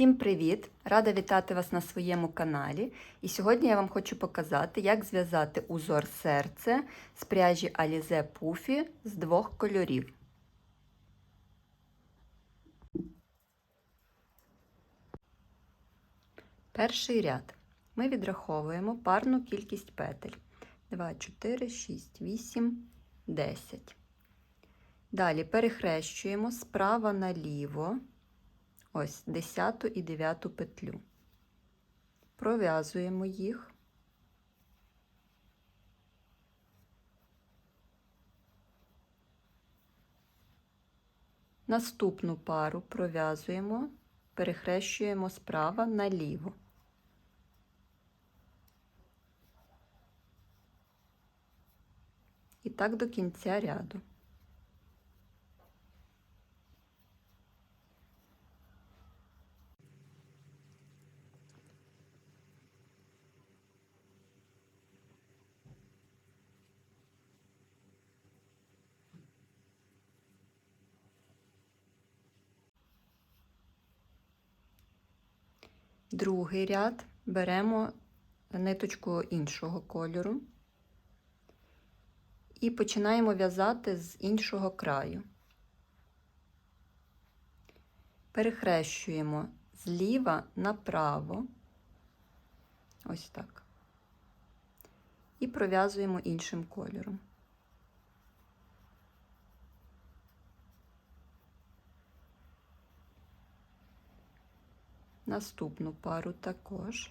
Всім привіт! Рада вітати вас на своєму каналі. І сьогодні я вам хочу показати, як зв'язати узор серце з пряжі Alize Puffy з двох кольорів. Перший ряд. Ми відраховуємо парну кількість петель. 2, 4, 6, 8, 10. Далі перехрещуємо справа наліво ось 10 і 9 петлю. Пров'язуємо їх. Наступну пару пров'язуємо, перехрещуємо справа наліво. І так до кінця ряду. Другий ряд беремо ниточку іншого кольору і починаємо в'язати з іншого краю. Перехрещуємо зліва направо, ось так, і пров'язуємо іншим кольором. Наступну пару також.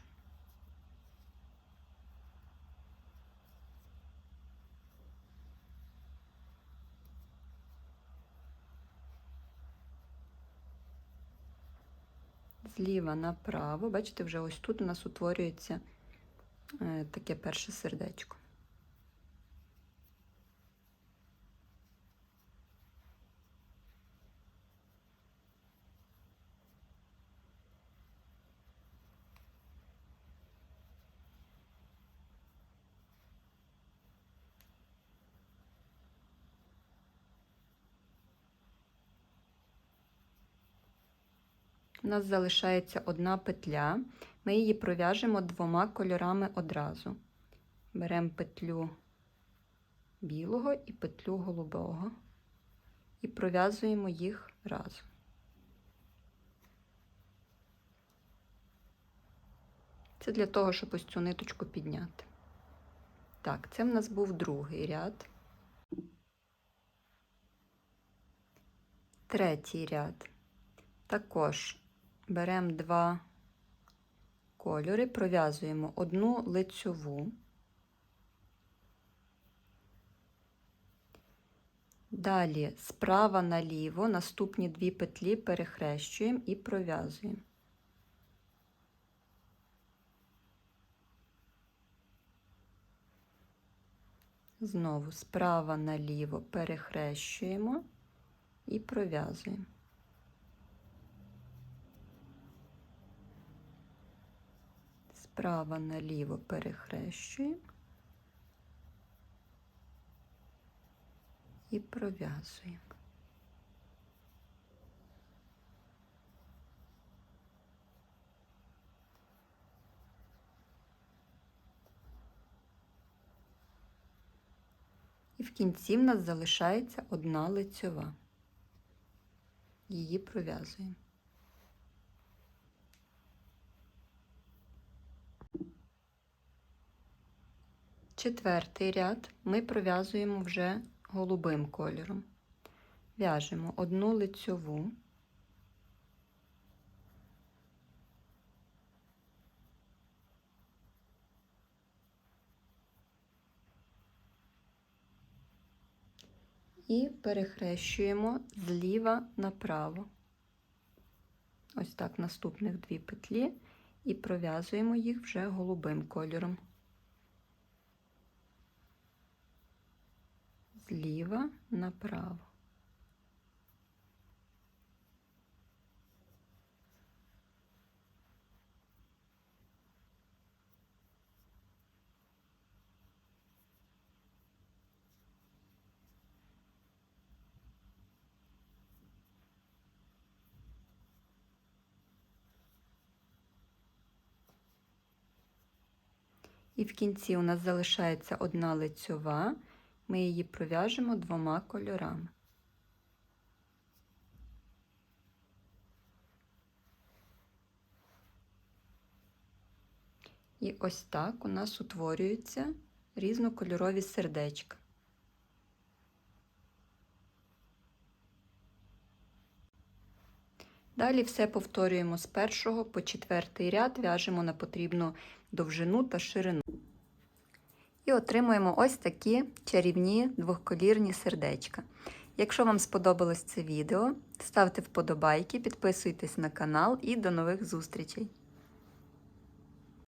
Зліва направо, бачите, вже ось тут у нас утворюється е, таке перше сердечко. У нас залишається одна петля, ми її пров'яжемо двома кольорами одразу. Беремо петлю білого і петлю голубого і пров'язуємо їх разом. Це для того, щоб ось цю ниточку підняти. Так, це в нас був другий ряд. Третій ряд. Також беремо два кольори, пров'язуємо одну лицьову, далі справа наліво наступні дві петлі перехрещуємо і пров'язуємо. Знову справа наліво перехрещуємо і пров'язуємо. Справа наліво перехрещуємо і пров'язуємо. І в кінці в нас залишається одна лицьова. Її пров'язуємо. Четвертий ряд ми пров'язуємо вже голубим кольором. В'яжемо одну лицьову, і перехрещуємо зліва направо. Ось так наступних дві петлі, і пров'язуємо їх вже голубим кольором. зліва направо. І в кінці у нас залишається одна лицьова ми її пров'яжемо двома кольорами. І ось так у нас утворюються різнокольорові сердечка. Далі все повторюємо з першого по четвертий ряд, в'яжемо на потрібну довжину та ширину. І отримуємо ось такі чарівні двохколірні сердечка. Якщо вам сподобалось це відео, ставте вподобайки, підписуйтесь на канал і до нових зустрічей!